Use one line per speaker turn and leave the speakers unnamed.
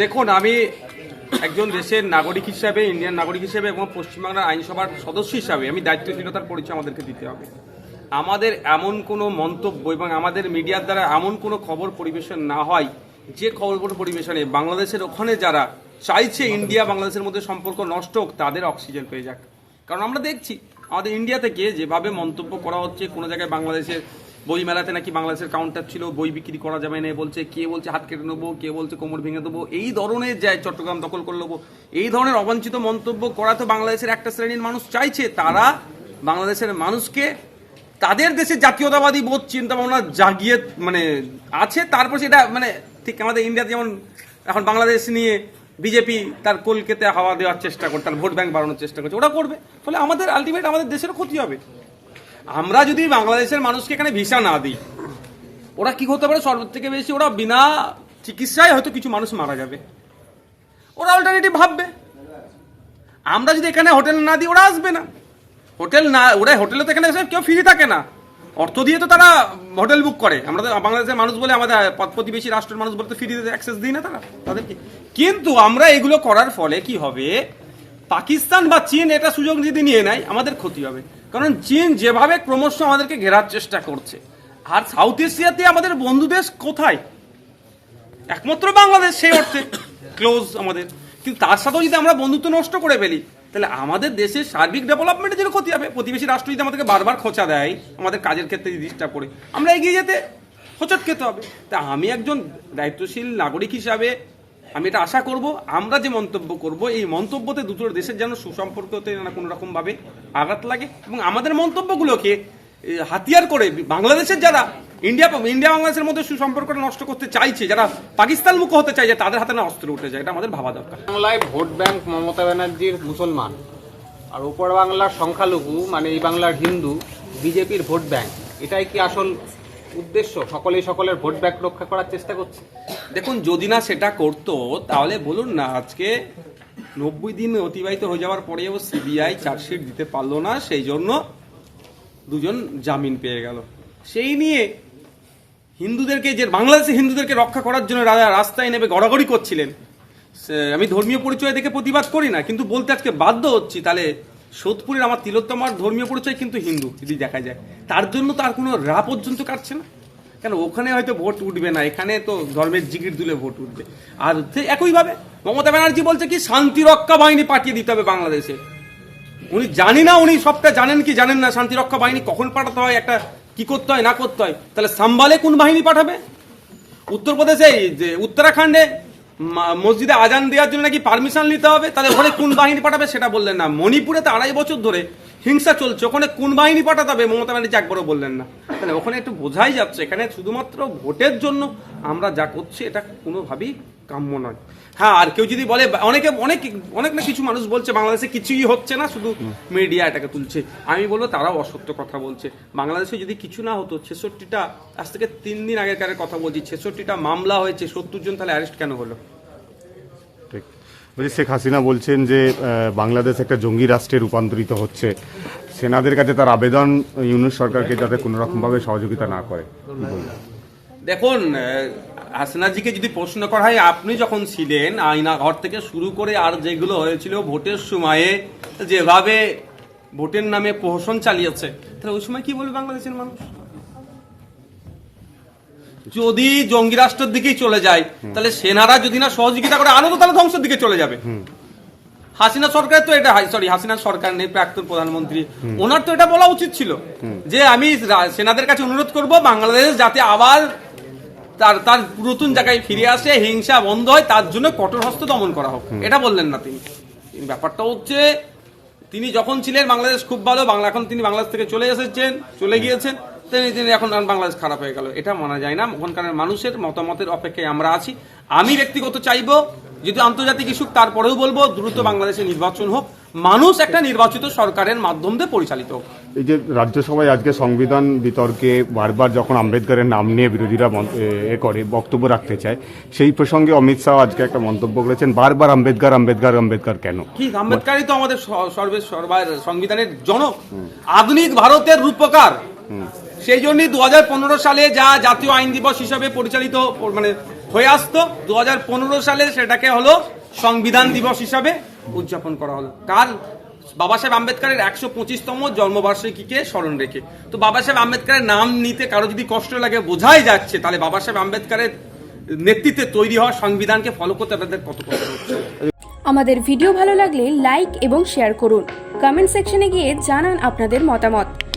দেখুন, আমি একজন দেশের নাগরিক হিসাবে, ইন্ডিয়ান নাগরিক হিসেবে এবং পশ্চিমবাংলার আইনসভার সদস্য হিসাবে আমি দায়িত্বশীলতার পরিচয় আমাদেরকে দিতে হবে। আমাদের এমন কোনো মন্তব্য এবং আমাদের মিডিয়ার দ্বারা এমন কোনো খবর পরিবেশন না হয়, যে খবর পরিবেশনে, বাংলাদেশের ওখানে যারা চাইছে ইন্ডিয়া বাংলাদেশের মধ্যে সম্পর্ক নষ্ট হোক, তাদের অক্সিজেন পেয়ে যাক। কারণ আমরা দেখছি, আমাদের ইন্ডিয়া থেকে যেভাবে মন্তব্য করা হচ্ছে, কোনো জায়গায় বাংলাদেশের বই মেলাতে নাকি বাংলাদেশের কাউন্টার ছিল, বই বিক্রি করা যাবে না, বলছে কে বলছে হাত কেটে নেব, কে বলছে কোমর ভেঙে দেবো, এই ধরনের যায় চট্টগ্রাম দখল করে নেব। এই ধরনের অবাঞ্ছিত মন্তব্য করা তো বাংলাদেশের একটা শ্রেণির মানুষ চাইছে। তারা বাংলাদেশের মানুষকে তাদের দেশে জাতীয়তাবাদী বোধ চিন্তা ভাবনা জাগিয়ে মানে আছে, তারপর সেটা মানে ঠিক আমাদের ইন্ডিয়াতে যেমন এখন বাংলাদেশ নিয়ে বিজেপি তার কলকাতা হাওয়া দেওয়ার চেষ্টা করছে, তার ভোট ব্যাংক বাড়ানোর চেষ্টা করছে ওটা করবে। ফলে আমাদের আলটিমেট আমাদের দেশেরও ক্ষতি হবে। আমরা যদি বাংলাদেশের মানুষকে এখানে ভিসা না দিই, ওরা কি হতে পারে? সর্ব থেকে বেশি ওরা বিনা চিকিৎসায় হয়তো কিছু মানুষ মারা যাবে। ওরা অল্টারনেটিভ ভাববে। আমরা যদি এখানে হোটেল না দিই, ওরা আসবে না। হোটেল না, ওরা হোটেলে তো এখানে কেউ ফ্রি থাকে না। অর্থ দিয়ে তো তারা হোটেল বুক করে। আমরা তো বাংলাদেশের মানুষ বলে আমাদের প্রতিবেশী রাষ্ট্রের মানুষ বলে তো ফ্রিতে অ্যাক্সেস দিই না তারা। তাদেরকে কিন্তু আমরা এগুলো করার ফলে কি হবে? পাকিস্তান বা চীন এটা সুযোগ যদি নিয়ে নেয়, আমাদের ক্ষতি হবে। কারণ চীন যেভাবে ক্রমশ আমাদেরকে ঘেরার চেষ্টা করছে, আর সাউথ এশিয়াতে আমাদের বন্ধু দেশ কোথায়? একমাত্র বাংলাদেশ সেই অর্থে ক্লোজ আমাদের। কিন্তু তার সাথেও যদি আমরা বন্ধুত্ব নষ্ট করে ফেলি, তাহলে আমাদের দেশের সার্বিক ডেভেলপমেন্টের জন্য ক্ষতি হবে। প্রতিবেশী রাষ্ট্র যদি আমাদেরকে বারবার খোঁচা দেয়, আমাদের কাজের ক্ষেত্রে ডিস্টার্ব করে, আমরা এগিয়ে যেতে হোঁচট খেতে হবে। তা আমি একজন দায়িত্বশীল নাগরিক হিসাবে আমি এটা আশা করব, আমরা যে মন্তব্য করব, এই মন্তব্যতে দুটো দেশের যেন সুসম্পর্কতে না কোনো রকমভাবে আঘাত লাগে এবং আমাদের মন্তব্যগুলোকে হাতিয়ার করে বাংলাদেশের যারা ইন্ডিয়া ইন্ডিয়া বাংলাদেশের মধ্যে সুসম্পর্কটা নষ্ট করতে চাইছে, যারা পাকিস্তান মুখ হতে চাইছে, তাদের হাতে না অস্ত্র উঠে যায়, এটা আমাদের ভাবা দরকার।
বাংলায় ভোট ব্যাংক মমতা ব্যানার্জির মুসলমান আর উপর বাংলার সংখ্যালঘু মানে এই বাংলার হিন্দু, বিজেপির ভোট ব্যাংক, এটাই কি আসল উদ্দেশ্য সকলেই সকলের ভোট ব্যাংক রক্ষা করার চেষ্টা করছে।
দেখুন, যদি না সেটা করতো, তাহলে বলুন না, আজকে নব্বই দিন অতিবাহিত হয়ে যাওয়ার পরেও সিবিআই চার্জশিট দিতে পারল না, সেই জন্য দুজন জামিন পেয়ে গেল। সেই নিয়ে হিন্দুদেরকে যে, বাংলাদেশে হিন্দুদেরকে রক্ষা করার জন্য রাজা রাস্তায় নেমে গড়াগড়ি করছিলেন আমি ধর্মীয় পরিচয় দেখে প্রতিবাদ করি না, কিন্তু বলতে আজকে বাধ্য হচ্ছি, তাহলে সোদপুরের আমার তিলোত্তমার ধর্মীয় পরিচয় কিন্তু হিন্দু, যদি দেখা যায়। তার জন্য তার কোনো রা পর্যন্ত কাটছে না। কেন? ওখানে হয়তো ভোট উঠবে না, এখানে তো ধর্মের জিগির দুলে ভোট উঠবে। আর একইভাবে মমতা ব্যানার্জি বলছে কি শান্তি রক্ষা বাহিনী পাঠিয়ে দিতে হবে বাংলাদেশে। উনি জানি না, উনি সবটা জানেন কি জানেন না শান্তি রক্ষা বাহিনী কখন পাঠাতে হয়, একটা কি করতে হয়, না করতে হয়। তাহলে সাম্বালে কোন বাহিনী পাঠাবে? উত্তরপ্রদেশে যে, উত্তরাখণ্ডে মসজিদে আজান দেওয়ার জন্য নাকি পারমিশন নিতে হবে? তাহলে ওখানে কোন বাহিনী পাঠাবে সেটা বললেন না। মণিপুরে তো আড়াই বছর ধরে হিংসা চলছে। ওখানে কোন বাহিনী পাঠাতে হবে মমতা ব্যানার্জি একবারও বললেন না। তাহলে ওখানে একটু বোঝাই যাচ্ছে। এখানে শুধুমাত্র ভোটের জন্য আমরা যা করছি, এটা কোনোভাবেই কাম্য নয়। হ্যাঁ আর কেউ যদি বলে, অনেকে, অনেক অনেক না কিছু মানুষ বলছে, বাংলাদেশে কিছুই হচ্ছে না, শুধু মিডিয়া এটাকে তুলছে। আমি বলব, তারাও অসত্য কথা বলছে। বাংলাদেশে যদি কিছু না হতো, ছেষট্টিটা, আজ থেকে তিন দিন আগেকার কথা বলছি, ছেষট্টিটা মামলা হয়েছে, সত্তর জন তাহলে অ্যারেস্ট কেন হলো?
শেখ হাসিনা বলছেন যে বাংলাদেশ একটা জঙ্গি রাষ্ট্রে রূপান্তরিত হচ্ছে। সেনাদের কাছে তার আবেদন ইউনুস সরকারকে যাতে কোনো রকমভাবে সহযোগিতা না করে।
দেখুন হাসিনাজিকে যদি প্রশ্ন করা হয়, আপনি যখন ছিলেন আয়না ঘর থেকে শুরু করে আর যেগুলো হয়েছিল ভোটের সময়ে, যেভাবে ভোটের নামে প্রহসন চালিয়েছে, তাহলে ওই সময় কি বলবে বাংলাদেশের মানুষ? যদি জঙ্গি রাষ্ট্রের দিকেই চলে যায় তাহলে সেনারা যদি না সহযোগিতা করে আরও তাহলে ধ্বংসের দিকে চলে যাবে। হাসিনা সরকার তো এটা সরি হাসিনা সরকার নেই প্রাক্তন প্রধানমন্ত্রী। ওনার তো এটা বলা উচিত ছিল যে আমি সেনাদের কাছে অনুরোধ করব বাংলাদেশ যাতে আবার তার তার নতুন জায়গায় ফিরে আসে হিংসা বন্ধ হয় তার জন্য কঠোর হস্ত দমন করা হোক। এটা বললেন না তিনি। তিনি ব্যাপারটা হচ্ছে তিনি যখন ছিলেন বাংলাদেশ খুব ভালো বাংলা এখন তিনি বাংলাদেশ থেকে চলে এসেছেন চলে গিয়েছেন। তিনি তিনি এখন বাংলাদেশ খারাপ হয়ে গেল। এটা মানা যায় না। ওখানকার মানুষের মতামতের অপেক্ষায় আমরা আছি। আমি ব্যক্তিগত চাইব যদি আন্তর্জাতিক ইস্যু তারপরেও বলব দ্রুত বাংলাদেশে নির্বাচন হোক। মানুষ একটা নির্বাচিত সরকারের মাধ্যম দিয়ে পরিচালিত হোক।
এই যে রাজ্যসভায় আজকে সংবিধান বিতর্কে বারবার যখন আম্বেদকরের নাম নিয়ে বিরোধীরা এ করে বক্তব্য রাখতে চায় সেই প্রসঙ্গে অমিত শাহ আজকে একটা মন্তব্য করেছেন বারবার আম্বেদকর আম্বেদকর আম্বেদকর কেন?
কি আম্বেদকারই তো আমাদের সর্বে সংবিধানের জনক। আধুনিক ভারতের রূপকার। সেই জন্যই দু হাজার পনেরো সালে যা জাতীয় আইন দিবস হিসাবে পরিচালিত মানে হয়ে আসতো দু হাজার পনেরো সালে সেটাকে হলো সংবিধান দিবস হিসাবে উদযাপন করা হলো। কার? বাবা সাহেব আম্বেদকরের একশো পঁচিশতম জন্মবার্ষিকীকে স্মরণ রেখে। তো বাবা সাহেব আম্বেদকরের নাম নিতে কারও যদি কষ্ট লাগে, বোঝাই যাচ্ছে, তাহলে বাবা সাহেব আম্বেদকরের নেতৃত্বে তৈরি হওয়া সংবিধানকে ফলো করতে তাদের কত কষ্ট হচ্ছে।
আমাদের ভিডিও ভালো লাগলে লাইক এবং শেয়ার করুন। কমেন্ট সেকশনে গিয়ে জানান আপনাদের মতামত।